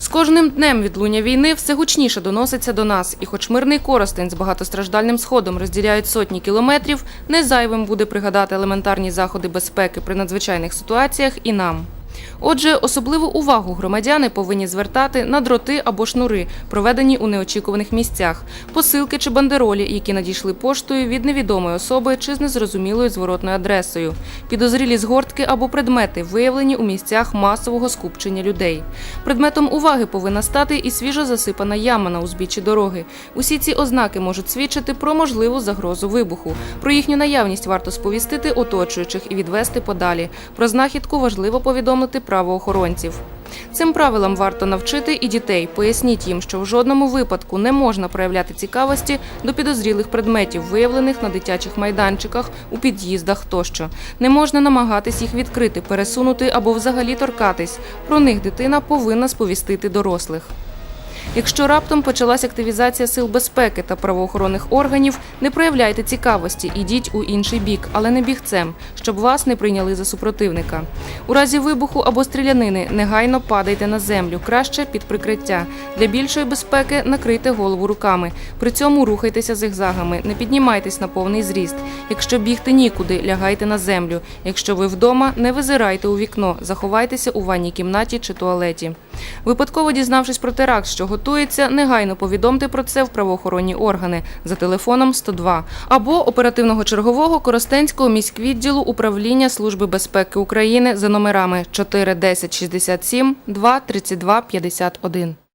З кожним днем відлуння війни все гучніше доноситься до нас, і хоч мирний Коростень з багатостраждальним сходом розділяють сотні кілометрів, не зайвим буде пригадати елементарні заходи безпеки при надзвичайних ситуаціях і нам. Отже, особливу увагу громадяни повинні звертати на дроти або шнури, проведені у неочікуваних місцях, посилки чи бандеролі, які надійшли поштою від невідомої особи чи з незрозумілою зворотною адресою, підозрілі згортки або предмети, виявлені у місцях масового скупчення людей. Предметом уваги повинна стати і свіжо засипана яма на узбіччі дороги. Усі ці ознаки можуть свідчити про можливу загрозу вибуху. Про їхню наявність варто сповістити оточуючих і відвести подалі. Про знахідку важливо повідомити правоохоронців. Цим правилам варто навчити і дітей. Поясніть їм, що в жодному випадку не можна проявляти цікавості до підозрілих предметів, виявлених на дитячих майданчиках, у під'їздах тощо. Не можна намагатись їх відкрити, пересунути або взагалі торкатись. Про них дитина повинна сповістити дорослих. Якщо раптом почалась активізація сил безпеки та правоохоронних органів, не проявляйте цікавості, ідіть у інший бік, але не бігцем, щоб вас не прийняли за супротивника. У разі вибуху або стрілянини негайно падайте на землю, краще під прикриття. Для більшої безпеки накрийте голову руками. При цьому рухайтеся зигзагами, не піднімайтесь на повний зріст. Якщо бігти нікуди, лягайте на землю. Якщо ви вдома, не визирайте у вікно, заховайтеся у ванній кімнаті чи туалеті. Випадково дізнавшись про теракт, що готується, негайно повідомте про це в правоохоронні органи за телефоном 102 або оперативного чергового Коростенського міськвідділу управління Служби безпеки України за номерами 4 10 67 2 32 51.